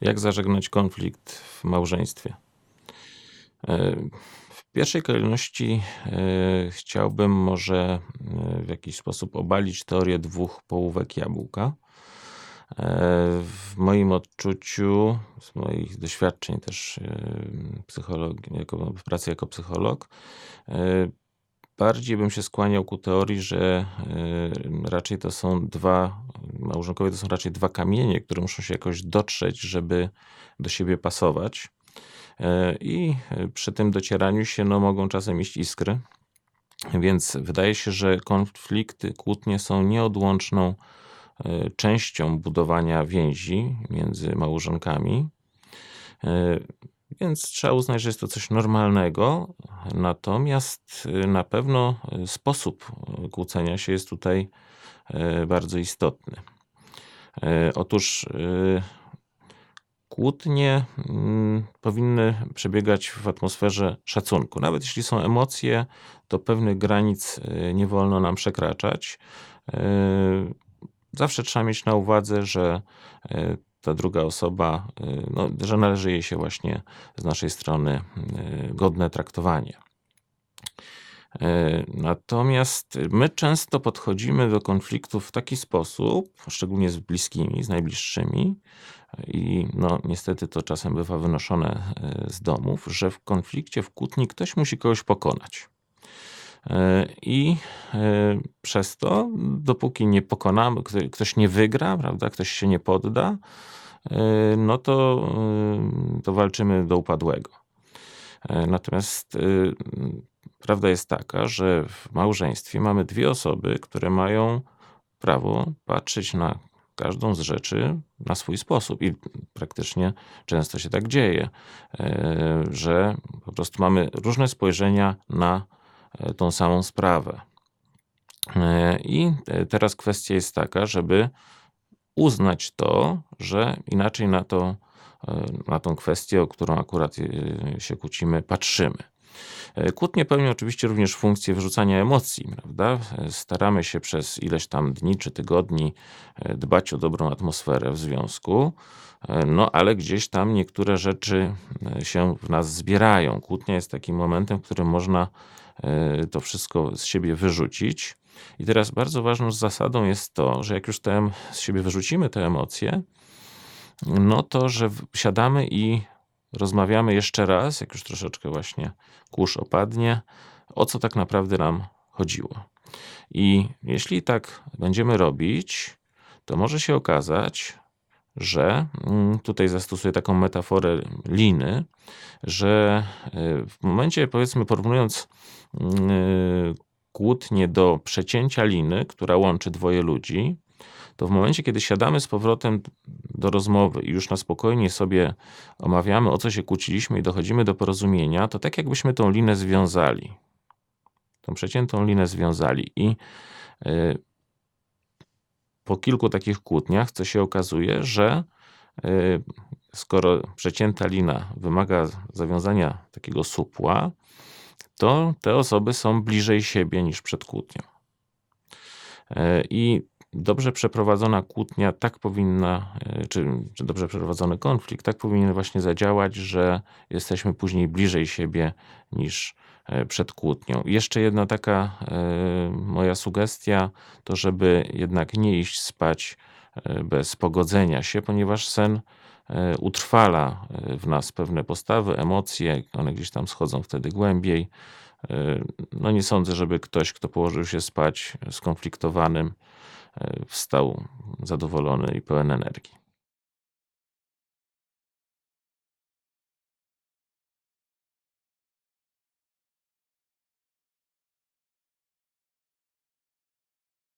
Jak zażegnać konflikt w małżeństwie? E, w pierwszej kolejności, e, chciałbym może, e, w jakiś sposób obalić teorię dwóch połówek jabłka. W moim odczuciu, z moich doświadczeń też, jako w pracy jako psycholog, bardziej bym się skłaniał ku teorii, że, raczej to są dwa małżonkowie to są raczej dwa kamienie, które muszą się jakoś dotrzeć, żeby do siebie pasować. I przy tym docieraniu się, no, mogą czasem iść iskry. Więc wydaje się, że konflikty, kłótnie są nieodłączną, częścią budowania więzi między małżonkami. Więc trzeba uznać, że jest to coś normalnego. Natomiast, na pewno, sposób kłócenia się jest tutaj, bardzo istotny. Otóż, kłótnie, mm, powinny przebiegać w atmosferze szacunku. Nawet jeśli są emocje, to pewnych granic, nie wolno nam przekraczać. Zawsze trzeba mieć na uwadze, że, ta druga osoba, no, że należy jej się właśnie z naszej strony, godne traktowanie. Natomiast my często podchodzimy do konfliktów w taki sposób, szczególnie z bliskimi, z najbliższymi i no niestety to czasem bywa wynoszone, z domów, że w konflikcie, w kłótni ktoś musi kogoś pokonać. I, przez to, dopóki nie pokonamy, ktoś nie wygra, prawda, ktoś się nie podda, no to, to walczymy do upadłego. Natomiast, prawda jest taka, że w małżeństwie mamy dwie osoby, które mają prawo patrzeć na każdą z rzeczy na swój sposób i praktycznie często się tak dzieje, że po prostu mamy różne spojrzenia na, tą samą sprawę. I teraz kwestia jest taka, żeby uznać to, że inaczej na to, na tą kwestię, o którą akurat, się kłócimy, patrzymy. Kłótnie pełnią oczywiście również funkcję wyrzucania emocji, prawda. Staramy się przez ileś tam dni czy tygodni, dbać o dobrą atmosferę w związku, no ale gdzieś tam niektóre rzeczy, się w nas zbierają. Kłótnia jest takim momentem, w którym można, to wszystko z siebie wyrzucić. I teraz bardzo ważną zasadą jest to, że jak już te z siebie wyrzucimy te emocje, no to, że siadamy i rozmawiamy jeszcze raz, jak już troszeczkę właśnie kurz opadnie, o co tak naprawdę nam chodziło. I jeśli tak będziemy robić, to może się okazać, że, mm, tutaj zastosuję taką metaforę liny, że, w momencie, powiedzmy, porównując, kłótnię do przecięcia liny, która łączy dwoje ludzi, to w momencie, kiedy siadamy z powrotem do rozmowy i już na spokojnie sobie omawiamy, o co się kłóciliśmy i dochodzimy do porozumienia, to tak jakbyśmy tą linę związali. Tą przeciętą linę związali i, po kilku takich kłótniach, co się okazuje, że, skoro przecięta lina wymaga zawiązania takiego supła, to te osoby są bliżej siebie niż przed kłótnią. I dobrze przeprowadzona kłótnia tak powinna, czy, czy dobrze przeprowadzony konflikt, tak powinien właśnie zadziałać, że jesteśmy później bliżej siebie niż, przed kłótnią. Jeszcze jedna taka, moja sugestia, to żeby jednak nie iść spać, bez pogodzenia się, ponieważ sen, utrwala, w nas pewne postawy, emocje, one gdzieś tam schodzą wtedy głębiej. No nie sądzę, żeby ktoś, kto położył się spać skonfliktowanym, wstał zadowolony i pełen energii.